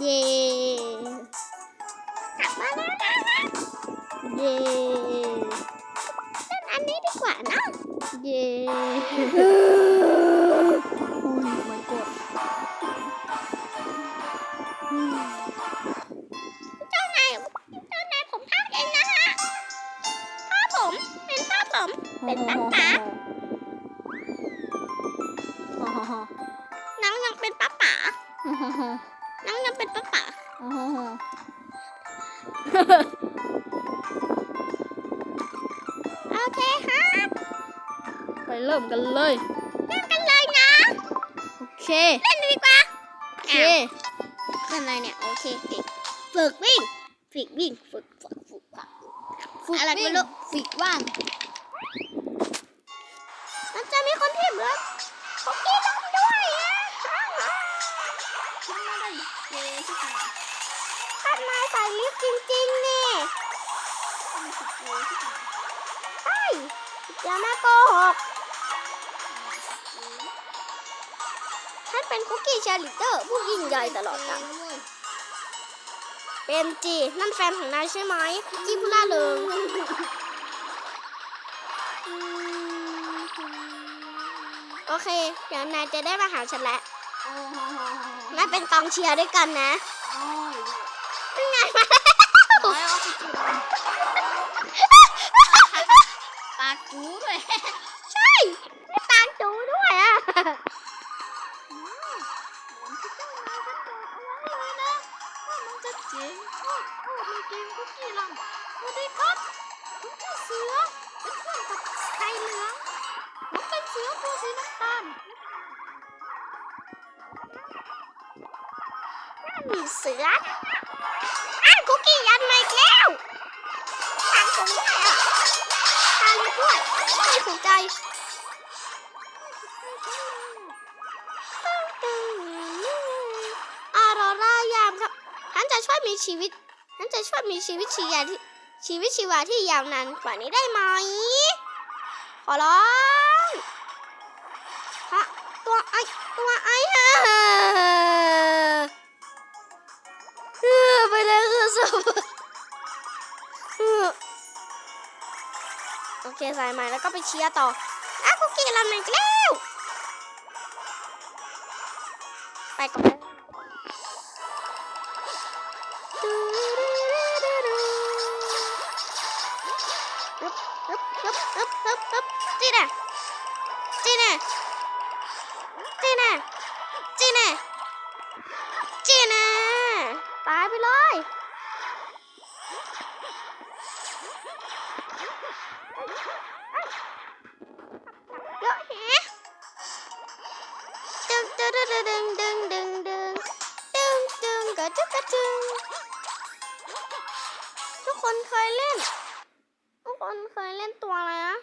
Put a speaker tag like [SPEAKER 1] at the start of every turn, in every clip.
[SPEAKER 1] เย่
[SPEAKER 2] กลับมาแล้วนะ
[SPEAKER 1] เย่
[SPEAKER 2] เล่นอันนี้ดีกว่านะ
[SPEAKER 1] เย่โอ้ยไม่กด
[SPEAKER 2] เจ้านายเจ้านายผมภาพเองนะฮะภาพผมเป็นภาพผมเป็นป๊าป๊า
[SPEAKER 1] ฮ่าฮ่าฮ่า
[SPEAKER 2] น้องยังเป็นป้าป๋า น้องยังเป็นป้าป๋า
[SPEAKER 1] ฮ่าฮ่าฮ่า
[SPEAKER 2] โอเคครับ
[SPEAKER 1] ไปเริ่มกันเลย
[SPEAKER 2] เล่นกันเลยนะ
[SPEAKER 1] โอเค
[SPEAKER 2] เล่นดีกว่า
[SPEAKER 1] โอเค
[SPEAKER 2] ขึ้นเลยเนี่ย โอเคฝึกฝึกวิ่ง ฝึกวิ่ง ฝึก ฝึก ฝึก ฝึก
[SPEAKER 1] ฝึก
[SPEAKER 2] อะไรไม่
[SPEAKER 1] วิ่ง
[SPEAKER 2] รู้
[SPEAKER 1] ฝึกว่าง ได้เย่ที่ขนาด
[SPEAKER 2] ท่านนายใส่ลิฟต์จริงๆนี่
[SPEAKER 1] ฉันฝึกเย่ที่ขนาด
[SPEAKER 2] ใช่อย่ามาโกหกท่านเป็นคุกกี้เชร์ลิเตอร์ผู้ยิ่งใหญ่ตลอดกาลเป็นจีนั่นแฟนของนายใช่ไหมคุกกี้ผู้ล่าเริงโอเค เดี๋ยวนายจะได้มาหาฉันแล้ว นายเป็นกองเชียร์ด้วยกันนะยังไงมา
[SPEAKER 1] ปากกูด้วย
[SPEAKER 2] ใช่ได้ตามจูด้วยอะ
[SPEAKER 1] จะเจ๋งโอ้โอ้มีเกมคุกกี้ลำสวัสดีครับผมชื่อเสือเป็นเพื่อนกับไก่เหลืองผมเป็นเสือตัวสีน้ำตาล
[SPEAKER 2] มีเสืออ้าวคุกกี้ยันมาอีกแล้วทางผมด้วยอะทางดีด้วยไม่ถูกใจอารอร่ายามครับฉันจะช่วยมีชีวิตฉันจะช่วยมีชีวิตชีวาที่ชีวิตชีวาที่ยาวนานกว่านี้ได้ไหมขอร้องฮะตัวไอตัวไอฮะ ไปเลยคือสมเออโอเคใส่ใหม่แล้วก็ไปเชียร์ต่ออ้าวคุกกี้รันอีกแล้วไปก่อนเลยฮึบฮึบฮึบฮึบฮึบฮึบจีน่ะจีน่ะจีน่ะจีน่ะ กระจึกกระจึงทุกคนเคยเล่น ทุกคนเคยเล่นตัวอะไรนะ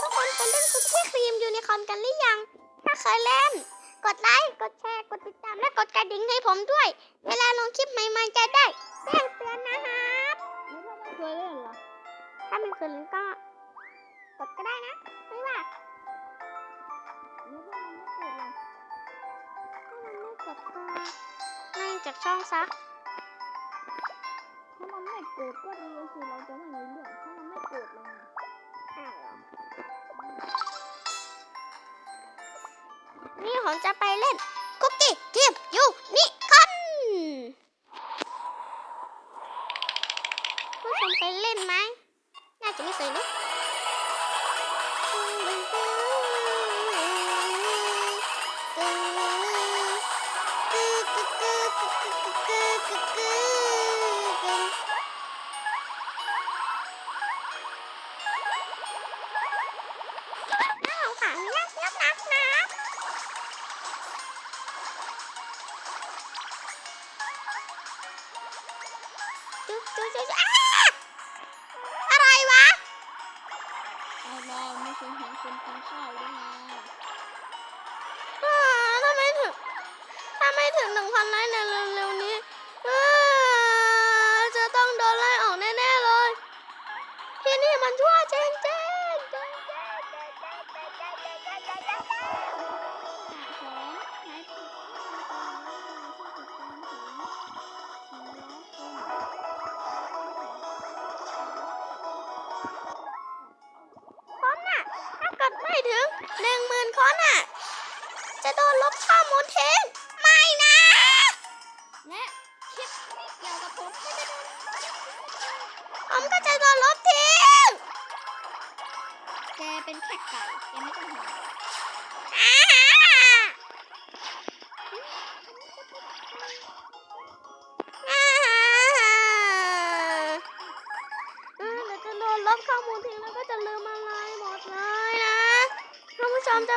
[SPEAKER 2] ทุกคนเคยเล่นคุกกี้ครีมยูนิคอนกันหรือยัง ถ้าเคยเล่น กดไลค์ กดแชร์ กดติดตาม และกดกระดิ่งให้ผมด้วย เวลาลงคลิปใหม่ๆจะได้แจ้งเตือนนะครับ
[SPEAKER 1] ถ้าไม่เคยเล่นล่ะ
[SPEAKER 2] ถ้าไม่เคยเล่นก็กดก็ได้นะ ไม่ว่า
[SPEAKER 1] แล้วถ้ามันไม่กิดล่ะ
[SPEAKER 2] ถ้ามันไม่กดก็ จากช่องซะ
[SPEAKER 1] ถ้ามันไม่โกรธก็ดีสิเราจะไม่มีเรื่องถ้ามันไม่โกรธเราเนี่ย
[SPEAKER 2] อ้าวเหนี่ผมจะไปเล่นคุกกี้เกมยู อ้าอะไรวะ
[SPEAKER 1] อาเรไม่เคยเห็นคนกินข้าวด้วยไง
[SPEAKER 2] อ่าทำไมถึงทำไมถึงหนึ่งพันไลค์ในเจะโดนลบข้อมูลทิ้งไม่นะ
[SPEAKER 1] และคลิปที่เกี่ยวกับผมก็จะโดน
[SPEAKER 2] ผมก็จะโดนลบทิ้ง
[SPEAKER 1] แกเป็นแค่ไก่แกไม่ต้องห่วง
[SPEAKER 2] อ่าอ่าเออเดี๋ยวจะโดนลบข้อมูลทิ้งแล้วก็จะลืมอะไรหมดเลยนะท่านผู้ชมจะ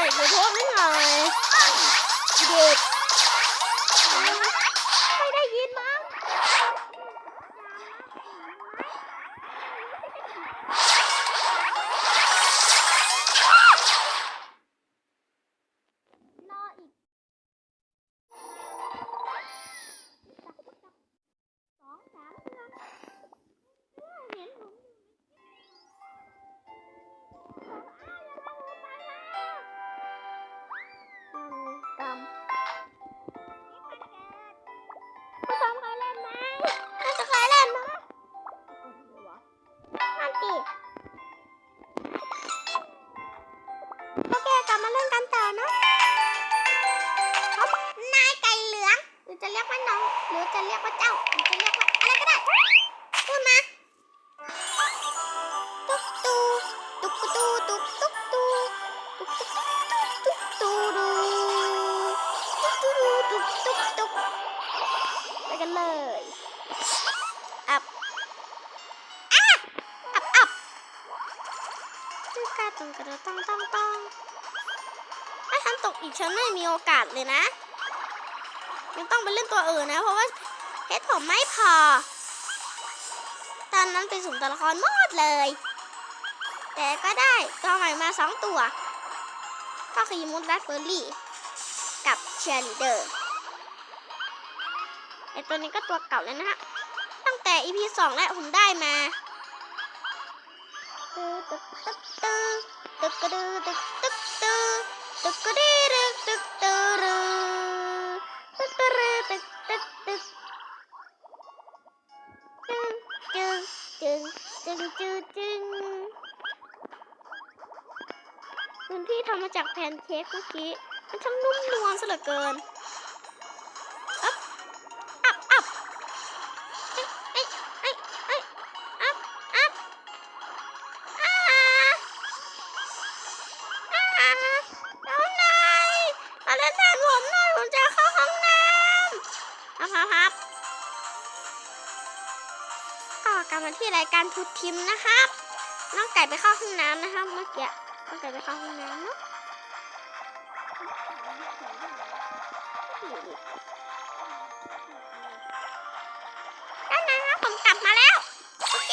[SPEAKER 1] เดี๋
[SPEAKER 2] ย
[SPEAKER 1] วโทษไม่
[SPEAKER 2] หาเด็ก เลย อับอะอับอับตุ๊กาตุงกระต้องต้องต้องถ้าฉันตกอีกฉันไม่มีโอกาสเลยนะยังต้องไปเล่นตัวอื่นนะ เพราะว่าเพชรผมไม่พอ ตอนนั้นไปสุ่มตัวละครหมดเลย แต่ก็ได้ตัวใหม่มาสองตัว ก็คือมูดและเฟอร์รี่ กับเชียร์ลีเดอร์ ไอตัวนี้ก็ตัวเก่าแล้วนะฮะ ตั้งแต่ EP สองแล้วผมได้มาตึ๊กตึ๊กตึ๊กตึกกระดือตึกตึ๊กตึ๊กตึกกระดือตึกตึ๊กตึ๊กตึ๊กตึ๊กตึ๊กตึ๊กตึ๊กจึงจึงจึงจึงจึงจึงพื้นที่ทำมาจากแพนเค้กเมื่อกี้ มันช่างนุ่มนวลซะเหลือเกิน ผมหน่อยผมจะเข้าห้องน้ำครับครับครับก็กลับมาที่รายการพูดทิมนะครับน้องไก่ไปเข้าห้องน้ำนะครับเมื่อกี้น้องไก่ไปเข้าห้องน้ำเนาะได้นะครับผมกลับมาแล้ว โอเค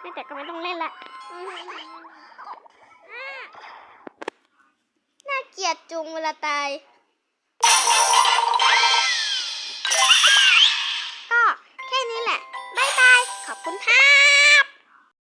[SPEAKER 2] ไม่แต่ก็ไม่ต้องเล่นละน่าเกลียดจุงเวลาตาย ก็
[SPEAKER 1] แค่
[SPEAKER 2] นี้แหละบายบาย ขอบคุณค่ะ